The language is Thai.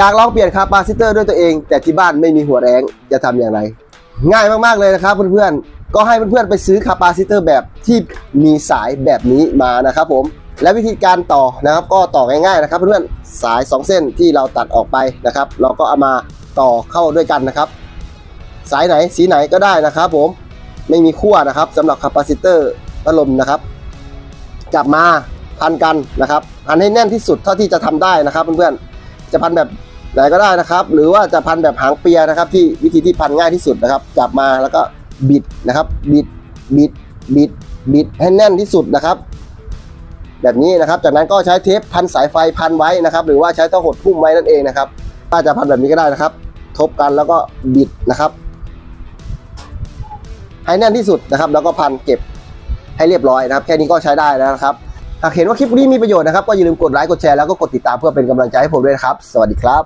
อยากลองเปลี่ยนคาปาซิเตอร์ด้วยตัวเอง แต่ที่บ้านไม่มีหัวแรงจะทำอย่างไร ง่ายมากๆเลยนะครับเพื่อนๆ ก็ให้เพื่อนๆไปซื้อคาปาซิเตอร์แบบที่มีสายแบบนี้มานะครับผมและวิธีการต่อนะครับก็ต่อง่ายๆนะครับเพื่อนๆสาย 2 เส้นที่เราตัดออกไปนะครับ เราก็เอามาต่อเข้าด้วยกันนะครับ สายไหนสีไหนก็ได้นะครับ ผมไม่มีขั้วนะครับสำหรับคาปาซิเตอร์พัดลมนะครับ จับมาพันกันนะครับพันให้แน่นที่สุดเท่าที่จะทำได้นะครับเพื่อนๆจะพันแบบ ไหนก็ได้นะครับ หรือว่าจะพันแบบหางเปียนะครับ ที่วิธีที่พันง่ายที่สุดนะครับ จับมาแล้วก็บิดนะครับ บิดบิดบิดบิดให้แน่นที่สุดนะครับ แบบนี้นะครับ จากนั้นก็ใช้เทปพันสายไฟพันไว้นะครับ หรือว่าใช้ต้าหดพุ่มไว้นั่นเองนะครับถ้าจะพันแบบนี้ก็ได้นะครับ ทบกันแล้วก็บิดนะครับให้แน่นที่สุดนะครับ แล้วก็พันเก็บให้เรียบร้อยนะครับ แค่นี้ก็ใช้ได้แล้วนะครับหากเห็นว่าคลิปนี้มีประโยชน์นะครับ ก็อย่าลืมกดไลค์กดแชร์แล้วก็กดติดตามเพื่อเป็นกำลังใจให้ผมด้วยนะครับ สวัสดีครับ